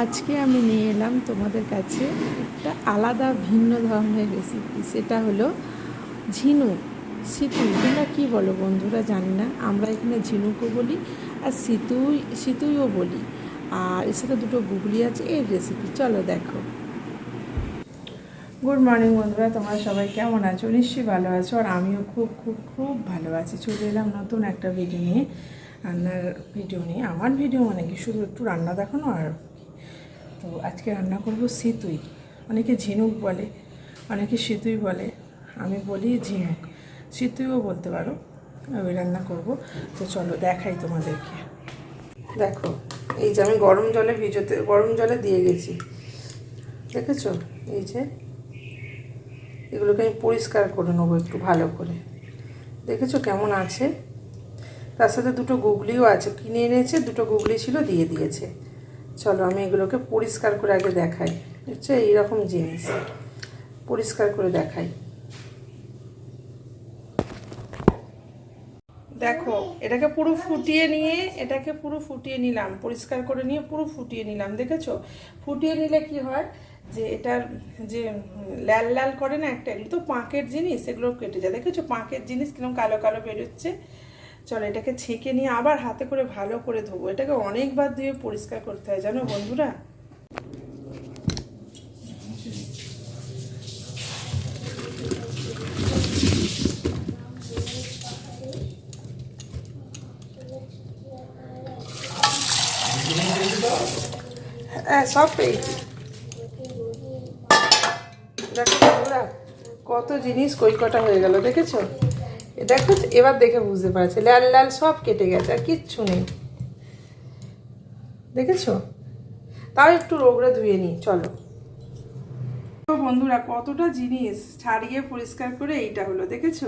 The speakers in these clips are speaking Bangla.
আজকে আমি নিয়ে এলাম তোমাদের কাছে একটা আলাদা ভিন্ন ধরনের রেসিপি সেটা হলো ঝিনুক, সিতু। তোমরা কী বলো বন্ধুরা, জানি না। আমরা এখানে ঝিনুকও বলি আর সিতুই, সিতুইও বলি। আর এর সাথে দুটো গুগলি আছে এর রেসিপি চলো দেখো। গুড মর্নিং বন্ধুরা, তোমরা সবাই কেমন আছো? নিশ্চয়ই ভালো আছো, আর আমিও খুব খুব খুব ভালো আছি। চলে এলাম নতুন একটা ভিডিও নিয়ে। রান্নার ভিডিও নিয়ে। আমার ভিডিও মানে কি? শুধু একটু রান্না দেখানো আর তো আজকে রান্না করব সিতুই। অনেকে ঝিনুক বলে, অনেকে সিতুই বলে, আমি বলি ঝিনুক। সিতুইও বলতে পারো ওই রান্না করব। তো চলো দেখাই তোমাদেরকে। দেখো, এই যে আমি গরম জলে ভিজোতে, গরম জলে দিয়ে গেছি। দেখেছ? এই যে, এগুলোকে আমি পরিষ্কার করে নেব একটু ভালো করে। দেখেছ কেমন আছে? তার সাথে দুটো গুগলিও আছে, কিনে এনেছে, দুটো গুগলি ছিল, দিয়ে দিয়েছে। চলো, আমি এগুলোকে পরিষ্কার করে আগে দেখাই। হচ্ছে এইরকম জিনিস। পরিষ্কার করে দেখাই। দেখো, এটাকে পুরো ফুটিয়ে নিয়ে, এটাকে পুরো ফুটিয়ে নিলাম। পরিষ্কার করে নিয়ে পুরো ফুটিয়ে নিলাম, দেখেছ? ফুটিয়ে নিলে কি হয়? যে এটার যে লাল লাল করে না, একটা এগুলো তো পাঁকের জিনিস, এগুলো কেটে যায়। দেখেছ? পাঁকের জিনিস কীরকম কালো কালো বেরোচ্ছে। চলো, এটাকে ছেঁকে নিয়ে আবার হাতে করে ভালো করে ধোবো। এটাকে অনেকবার ধুয়ে পরিষ্কার করতে হয়, জানো বন্ধুরা? হ্যাঁ সব কত জিনিস কই কটা হয়ে গেল, দেখেছ? দেখো এবার দেখে বুঝতে পারছে। লাল লাল সব কেটে গেছে, আর কিচ্ছু নেই। দেখেছ? তাও একটু রোগড়ে ধুয়ে নিই, চলো। বন্ধুরা, কতটা জিনিস ছাড়িয়ে পরিষ্কার করে এইটা হলো, দেখেছ?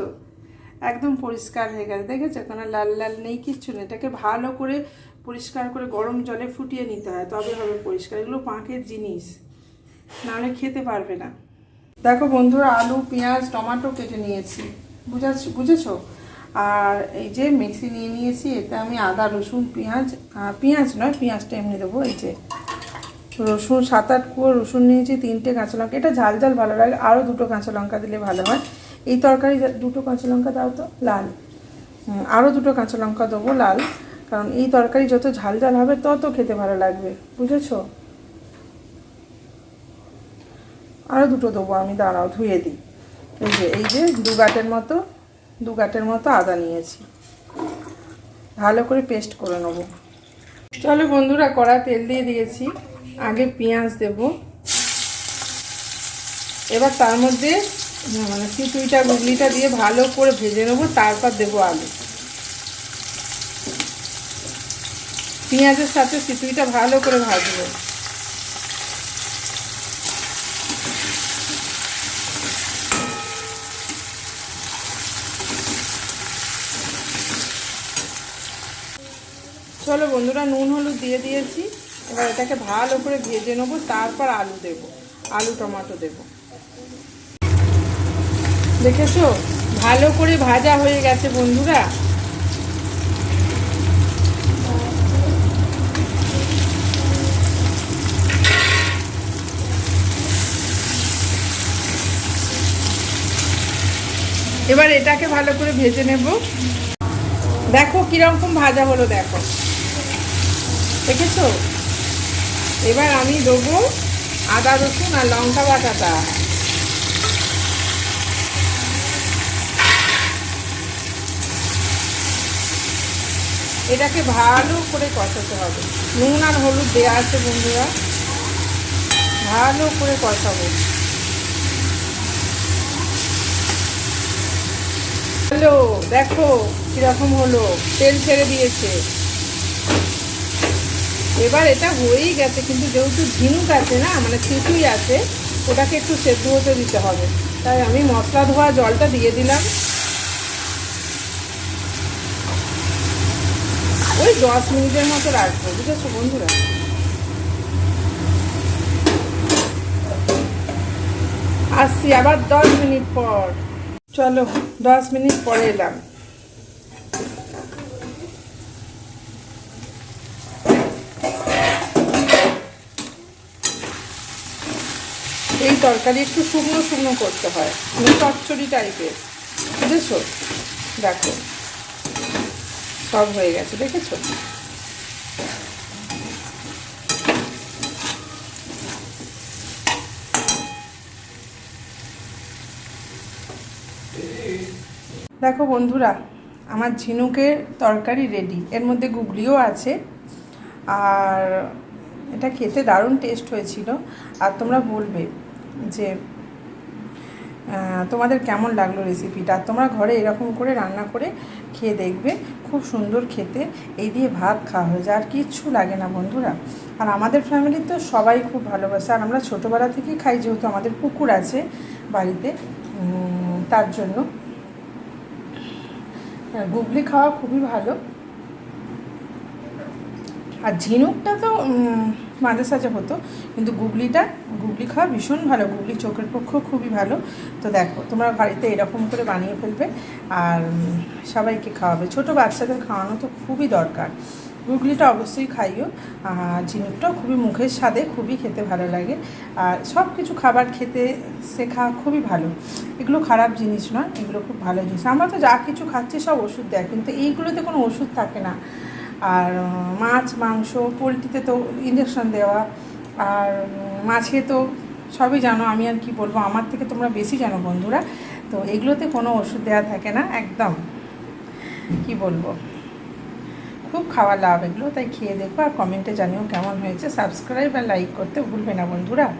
একদম পরিষ্কার হয়ে গেছে, দেখেছ? কোনো লাল লাল নেই, কিচ্ছু নেই। এটাকে ভালো করে পরিষ্কার করে গরম জলে ফুটিয়ে নিতে হয়, তবে হবে পরিষ্কার। এগুলো পাঁকের জিনিস, নাহলে খেতে পারবে না। দেখো বন্ধুরা, আলু, পেঁয়াজ, টমাটো কেটে নিয়েছি। বুঝাচ্ছ বুঝেছ? আর এই যে মিক্সি নিয়ে নিয়েছি, এতে আমি আদা, রসুন, পেঁয়াজ পেঁয়াজ নয়, পেঁয়াজটা এমনি দেবো, এই যে। রসুন, সাত আট কুয়ো রসুন নিয়েছি, তিনটে কাঁচা লঙ্কা। এটা ঝাল ঝাল ভালো লাগে, আরও দুটো কাঁচা লঙ্কা দিলে ভালো হয়। এই তরকারি দুটো কাঁচা লঙ্কা দাও তো, লাল। আরও দুটো কাঁচা লঙ্কা দেবো, লাল। কারণ এই তরকারি যত ঝাল ঝাল হবে, তত খেতে ভালো লাগবে, বুঝেছ? আরও দুটো দেবো আমি, দাঁড়াও, ধুয়ে দিই। এই যে এই যে দু গাঁটের মতো, দু গাঁটের মতো আদা নিয়েছি। ভালো করে পেস্ট করে নেব। চলো বন্ধুরা, কড়া তেল দিয়ে দিয়েছি। আগে পেঁয়াজ দেব। এবার তার মধ্যে মানে চিতুইটা গুগলিটা দিয়ে ভালো করে ভেজে নেব, তারপর দেবো আলু। পেঁয়াজের সাথে চিতুইটা ভালো করে ভাজবো। চলো বন্ধুরা, নুন, হলুদ দিয়ে দিয়েছি। এবার এটাকে ভালো করে ভেজে নেব, তারপর আলু দেব, আলু টমেটো দেব। দেখেছ? ভালো করে ভাজা হয়ে গেছে বন্ধুরা। এবার এটাকে ভালো করে ভেজে নেব। দেখো কীরকম ভাজা হলো, দেখো। দেখেছ? এবার আমি দেবো আদা, রসুন আর লঙ্কা বাটাটা। এটাকে ভালো করে কষাতে হবে। নুন আর হলুদ দেওয়া আছে বন্ধুরা। ভালো করে কষাবো। হ্যালো, দেখো কীরকম হলো। তেল ছেড়ে দিয়েছে। এবার এটা হয়েই গেছে, কিন্তু যেহেতু ঝিনুক আছে না মানে চিতুই আছে, ওটাকে একটু সেদ্ধ হতে দিতে হবে। তাই আমি মশলা ধোয়া জলটা দিয়ে দিলাম। ওই দশ মিনিটের মতো রাখব, বুঝেছ বন্ধুরা? আসছি আবার দশ মিনিট পর। চলো, দশ মিনিট পরে এলাম। এই তরকারি একটু শুকনো শুকনো করতে হয়। মানে চচ্চড়ি টাইপের বুঝেছ? দেখো। সব হয়ে গেছে, দেখেছ? দেখো বন্ধুরা, আমার ঝিনুকের তরকারি রেডি এর মধ্যে গুগলিও আছে। আর এটা খেতে দারুণ টেস্ট হয়েছিল। আর তোমরা বলবে যে তোমাদের কেমন লাগল রেসিপিটা তোমরা ঘরে এরকম করে রান্না করে খেয়ে দেখবে, খুব সুন্দর খেতে। এই দিয়ে ভাত খাওয়া হয়ে যায়, আর কিচ্ছু লাগে না বন্ধুরা। আর আমাদের ফ্যামিলির তো সবাই খুব ভালোবাসে, আর আমরা ছোটোবেলা থেকেই খাই যেহেতু আমাদের পুকুর আছে বাড়িতে তার জন্য। গুগলি খাওয়া খুবই ভালো। আর ঝিনুকটা তো মাঝে সাঝে হতো, কিন্তু গুগলিটা গুগলি খাওয়া ভীষণ ভালো, গুগলি চোখের পক্ষেও খুবই ভালো। তো দেখো, তোমরা বাড়িতে এরকম করে বানিয়ে ফেলবে আর সবাইকে খাওয়াবে। ছোট বাচ্চাদের খাওয়ানো তো খুবই দরকার। গুগলিটা অবশ্যই খাইও, আর ঝিনুকটাও খুবই মুখের স্বাদে খুবই খেতে ভালো লাগে। আর সব কিছু খাবার খেতে শেখা খুবই ভালো। এগুলো খারাপ জিনিস নয়, এগুলো খুব ভালো জিনিস। আমরা তো যা কিছু খাচ্ছি সব ওষুধ দেয়, কিন্তু এইগুলোতে কোনো ওষুধ থাকে না। আর মাছ, মাংস, পোলট্রিতে তো ইঞ্জেকশন দেওয়া আর মাছে তো সবই জানো, আমি আর কি বলব, আমার থেকে তোমরা বেশি জানো বন্ধুরা, তো এগুলোতে কোনো ওষুধ দেওয়া থাকে না, একদম। কি বলব? খুব খাওয়া লাভ এগুলো, তাই খেয়ে দেখো আর কমেন্টে জানিও কেমন হয়েছে। সাবস্ক্রাইব আর লাইক করতে ভুলবে না বন্ধুরা।